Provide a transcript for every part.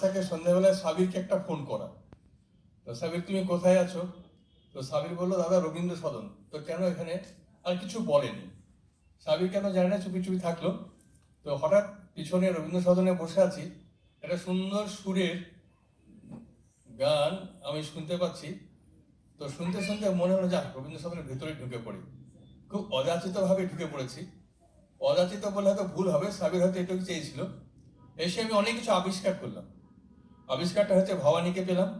তাকে সন্ধ্যাবেলায় সাবিরকে একটা ফোন করা। তো সাবির, তুমি কোথায় আছো? তো সাবির বলল, দাদা রবীন্দ্র সদন তো কেন এখানে? আর কিছু বলেনি। সাবির কেন জানে না, চুপি চুপি থাকল। তো হঠাৎ পিছনে রবীন্দ্র সদনে বসে আছি। একটা সুন্দর সুরের গান আমি শুনতে পাচ্ছি। তো শুনতে শুনতে মনে হলো, যাক রবীন্দ্র সদনের ভেতরে ঢুকে পড়ি। খুব অযাচিতভাবে ঢুকে পড়েছি। অযাচিত বলে হয়তো ভুল হবে, সাবির হয়তো এটুকু চেয়েছিল। এসে আমি অনেক কিছু আবিষ্কার করলাম। আবিষ্কারটা হচ্ছে ভবানীকে পেলাম।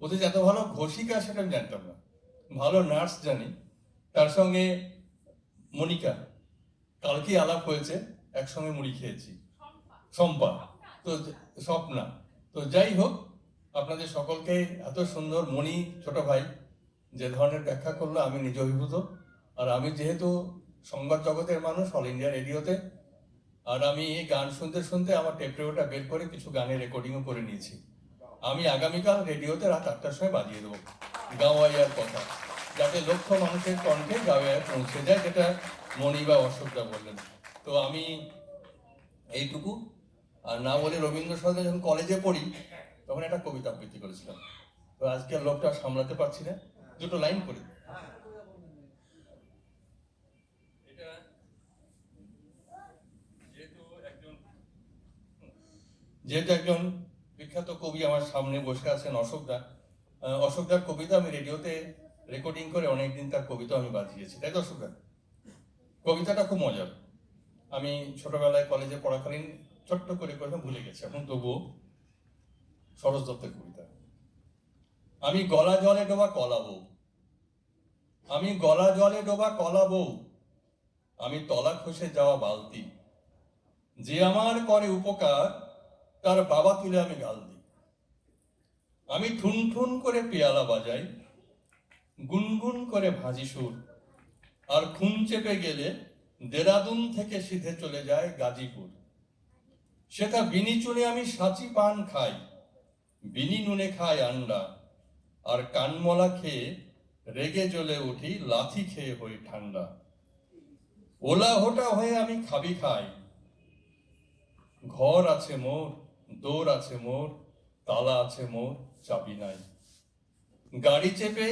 ওদের যে এত ভালো ঘোষিকা সেটা আমি জানতাম না। ভালো নার্স জানি। তার সঙ্গে মনিকা কালকেই আলাপ হয়েছে, একসঙ্গে মুড়ি খেয়েছি। সম্পা তো স্বপ্না। তো যাই হোক, আপনাদের সকলকে এত সুন্দর মণি, ছোট ভাই, যে ধরনের ব্যাখ্যা করল, আমি নিজ অভিভূত। আর আমি যেহেতু সংবাদ জগতের মানুষ অল ইন্ডিয়া রেডিওতে আর আমি এই গান শুনতে শুনতে আমার টেপ রেকর্ডটা বের করে কিছু গানের রেকর্ডিংও করে নিয়েছি। আমি আগামীকাল রেডিওতে রাত আটটার সময় বাজিয়ে দেবো। গাওয়াইয়ার কথা। যাতে লক্ষ মানুষের কণ্ঠে গাওয়াইয়া পৌঁছে যায়, যেটা মণি বা অশোকদা বললেন। তো আমি এইটুকু। আর না বলে রবীন্দ্র যখন কলেজে পড়ি, তখন একটা কবিতা আবৃত্তি করেছিলাম। তো আজকে লোকটা সামলাতে পারছি না। দুটো লাইন করি এটা যেহেতু একজন যেহেতু একজন বিখ্যাত কবি আমার সামনে বসে আছেন, অশোকদা অশোকদার কবিতা আমি রেডিওতে রেকর্ডিং করে অনেকদিন তার কবিতা আমি বাজিয়েছি তাই তো, অশোকদা? কবিতাটা খুব মজার। আমি ছোটবেলায় কলেজে পড়াকালীন ছোট্ট করে করে ভুলে গেছি, এখন তবুও সরোজ দত্তের কবিতা। আমি গলা জলে ডোবা কলা কলাবো আমি গলা জলে ডোবা কলা কলাবো আমি তলা খসে যাওয়া বালতি। যে আমার করে উপকার তার বাবা তুলে আমি গাল দিই। আমি ঠুন ঠুন করে পেয়ালা বাজাই, গুনগুন করে ভাজি সুর, আর খুন চেপে গেলে দেরাদুন থেকে সিধে চলে যায় গাজীপুর। সেটা বিনি চুনে আমি সাঁচি পান খাই, বিনি নুনে খাই আন্ডা, আর কানমলা খেয়ে রেগে জ্বলে উঠি লাথি খেয়ে হই ঠান্ডা। ওলা হোটা হয়ে আমি খাবি খাই, ঘর আছে মোর দৌড় আছে মোর, তালা আছে মোর, চাবি নাই। গাড়ি চেপে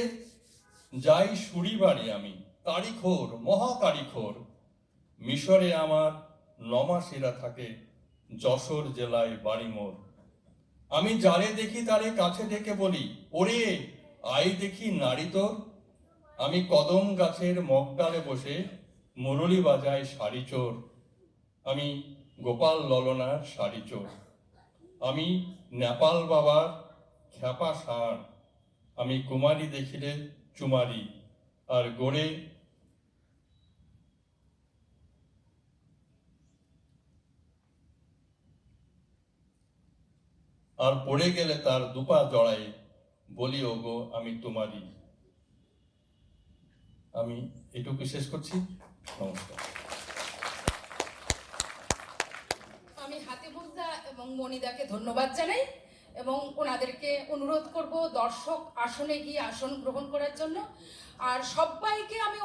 যাই সুরি বাড়ি আমি তারিখোর মহা তারিখোর মিশরে আমার নমাসিরা থাকে, যশোর জেলায় বাড়ি মোর। আমি যারে দেখি তারে কাছে ডেকে বলি, ওরে, আই দেখি নারী তোর। আমি কদম গাছের মগডালে বসে মুরলি বাজায় শাড়ি চোর। আমি গোপাল ললনার শাড়ি চোর। আমি নেপাল বাবার খ্যাপা ষাঁড়। আমি কুমারী দেখিলে চুমারি। আর গড়ে আর পড়ে গেলে তার দুপা জড়াই, বলি, ওগো, আমি তোমারই। আমি এটুকু শেষ করছি। নমস্কার আমি হাতিবুদ্দা এবং মনিদাকে ধন্যবাদ জানাই এবং ওনাদেরকে অনুরোধ করব দর্শক আসনে গিয়ে আসন গ্রহণ করার জন্য। আর সবাইকে আমি